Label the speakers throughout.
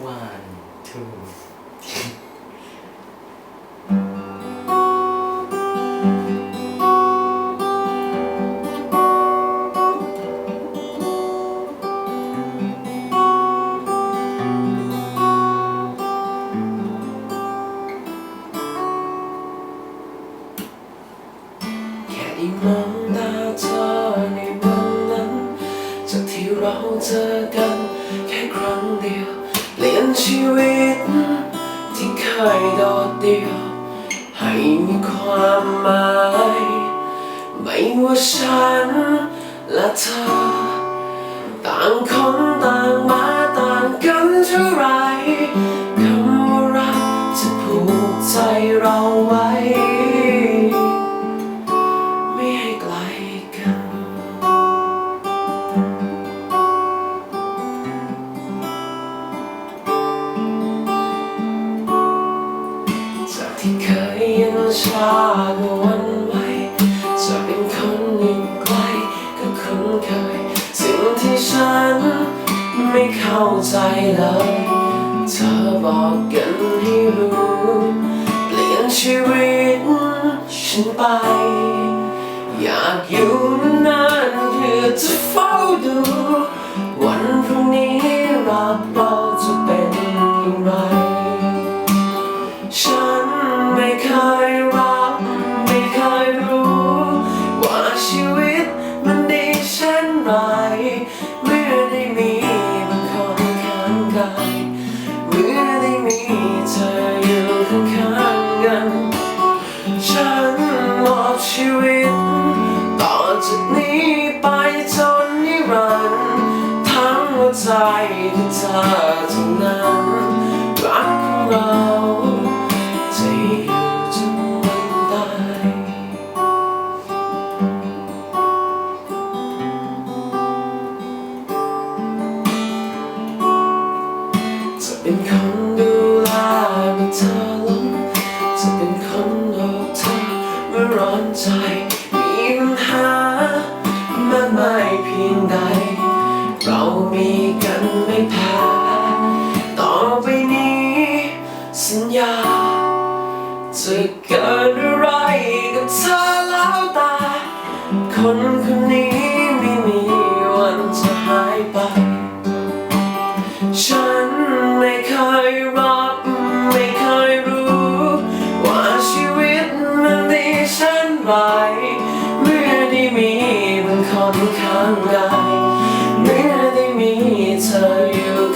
Speaker 1: one two
Speaker 2: แค่ได้มองตาเธอในวันนั้นจากที่เราเจอกัน ชีวิต ที่เคยโดดเดี่ยว ให้มีความหมาย ไม่ว่าฉันและเธอ ต่างคนต่างมาต่างกันเท่าไรคำว่ารักจะผูกใจเราไว้ ชาก็วันไหวจะเป็นคนยิ่งไกลก็คุ้นเคย สิ่งที่ฉันไม่เข้าใจเลย เธอบอกกันให้รู้ เปลี่ยนชีวิตฉันไป อยากอยู่นานเพื่อจะเฝ้าดู วันพรุ่งนี้รักเรา ไรเมื่อได้มีบางคนข้างกายเมื่อได้มีเธออยู่ข้างๆกัน ฉันมอบชีวิต ต่อจากนี้ไปจนนิรันดร์ทั้งหัวใจที่เธอ เป็นคนดูแลเมื่อเธอล้มจะเป็นคนอบเธอเมื่อร้อนใจ มีปัญหามากมายเพียงใด เรามีกันไม่แพ้ต่อไปนี้ สัญญา จะเกิดอะไรกับเธอแล้วแต่คนคนนี้ไม่มีวันจะหายไปฉั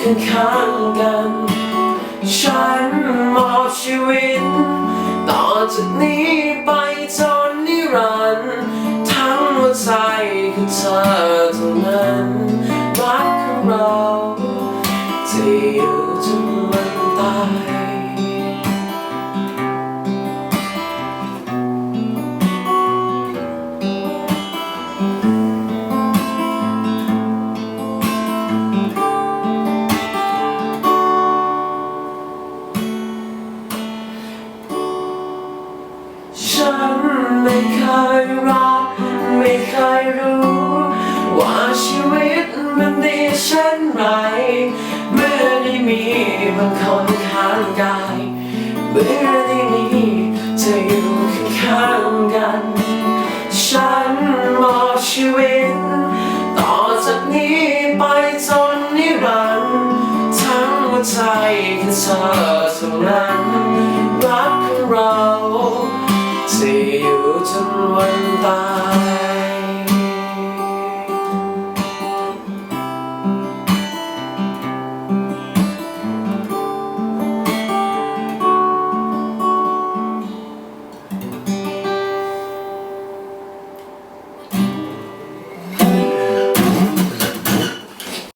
Speaker 2: ข้างๆกัน ฉันมอบชีวิต ต่อจากนี้ไปจนนิรันดร์ทั้งหัวใจคือเธอเท่านั้นรักของเราจะอยู่จนวันตายางกายเมื่อได้มีเธออยู่ข้างกัน ฉันมอบชีวิต ต่อจากนี้ไปจนนิรันดร์ทั้งหัวใจคือเธอเท่านั้น